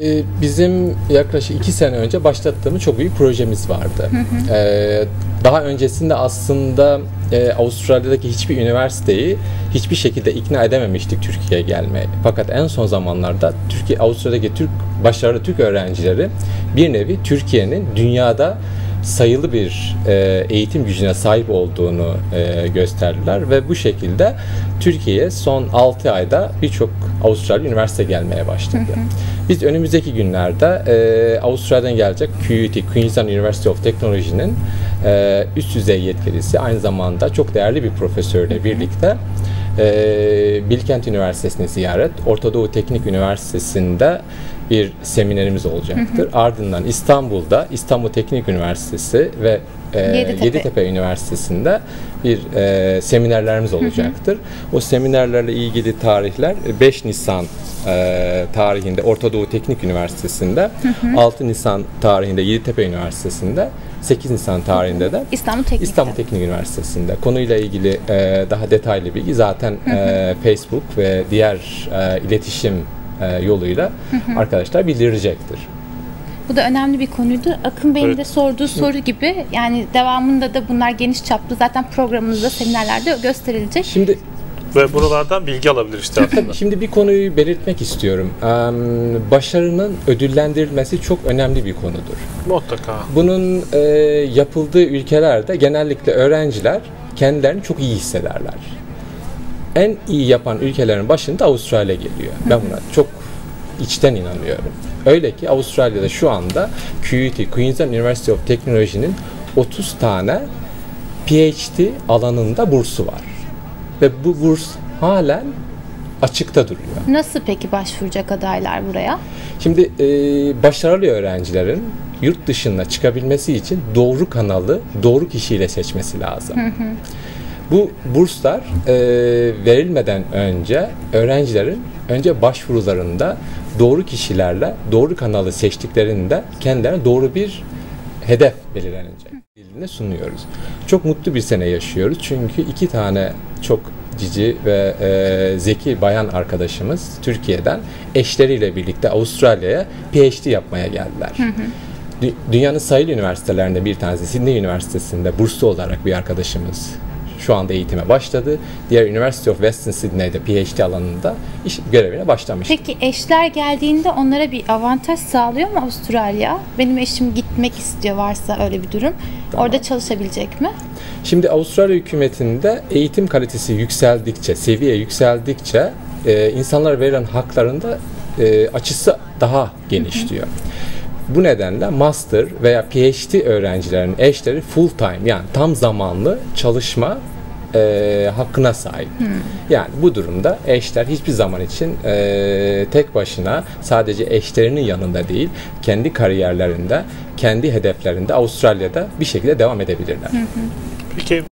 Ee, Bizim yaklaşık iki sene önce başlattığımız çok büyük projemiz vardı. Ee, Daha öncesinde aslında e, Avustralya'daki hiçbir üniversiteyi hiçbir şekilde ikna edememiştik Türkiye'ye gelmeye. Fakat en son zamanlarda Türkiye, Avustralya'daki Türk başarılı Türk öğrencileri bir nevi Türkiye'nin dünyada sayılı bir e, eğitim gücüne sahip olduğunu e, gösterdiler ve bu şekilde Türkiye'ye son 6 ayda birçok Avustralya üniversite gelmeye başladı. Biz önümüzdeki günlerde e, Avustralya'dan gelecek QUT, Queensland University of Technology'nin e, üst düzey yetkilisi aynı zamanda çok değerli bir profesörle birlikte e, Bilkent Üniversitesi'ni ziyaret, Orta Doğu Teknik Üniversitesi'nde bir seminerimiz olacaktır. Ardından İstanbul'da İstanbul Teknik Üniversitesi ve e, Yeditepe. Yeditepe Üniversitesi'nde bir e, seminerlerimiz olacaktır. O seminerlerle ilgili tarihler e, 5 Nisan e, tarihinde Orta Doğu Teknik Üniversitesi'nde, 6 Nisan tarihinde Yeditepe Üniversitesi'nde, 8 Nisan tarihinde de İstanbul Teknik'te. İstanbul Teknik Üniversitesi'nde. Konuyla ilgili e, daha detaylı bilgi zaten e, Facebook ve diğer e, iletişim e, yoluyla arkadaşlar bildirecektir. Bu da önemli bir konuydu. Akın Bey'in Evet. de sorduğu soru gibi yani devamında da bunlar geniş çaplı zaten programımızda seminerlerde gösterilecek. Şimdi Ve buralardan bilgi alabilir işte aslında. Şimdi bir konuyu belirtmek istiyorum. Başarının ödüllendirilmesi çok önemli bir konudur. Mutlaka. Bunun e, yapıldığı ülkelerde genellikle öğrenciler kendilerini çok iyi hissederler. En iyi yapan ülkelerin başında Avustralya geliyor. Ben buna çok içten inanıyorum. Öyle ki Avustralya'da şu anda QUT, Queensland University of Technology'nin 30 tane PhD alanında bursu var. Ve bu burs halen açıkta duruyor. Nasıl peki başvuracak adaylar buraya? Şimdi e, başarılı öğrencilerin yurt dışına çıkabilmesi için doğru kanalı doğru kişiyle seçmesi lazım. Bu burslar e, verilmeden önce öğrencilerin önce başvurularında doğru kişilerle doğru kanalı seçtiklerinde kendilerine doğru bir hedef belirlenecek. Diline sunuyoruz. Çok mutlu bir sene yaşıyoruz çünkü iki tane çok cici ve e, zeki bayan arkadaşımız Türkiye'den eşleriyle birlikte Avustralya'ya PhD yapmaya geldiler. Dü- Dünyanın sayılı üniversitelerinde bir tanesi Sydney Üniversitesi'nde burslu olarak bir arkadaşımız şu anda eğitime başladı. Diğer University of Western Sydney'de PhD alanında iş görevine başlamış. Peki eşler geldiğinde onlara bir avantaj sağlıyor mu Avustralya? Benim eşim gitmek istiyor varsa öyle bir durum. Orada çalışabilecek mi? Şimdi Avustralya hükümetinde eğitim kalitesi yükseldikçe, seviye yükseldikçe e, insanlara verilen haklarında e, açısı daha genişliyor. Bu nedenle master veya PhD öğrencilerin eşleri full time yani tam zamanlı çalışma e, hakkına sahip. Yani bu durumda eşler hiçbir zaman için e, tek başına sadece eşlerinin yanında değil, kendi kariyerlerinde, kendi hedeflerinde Avustralya'da bir şekilde devam edebilirler. Peki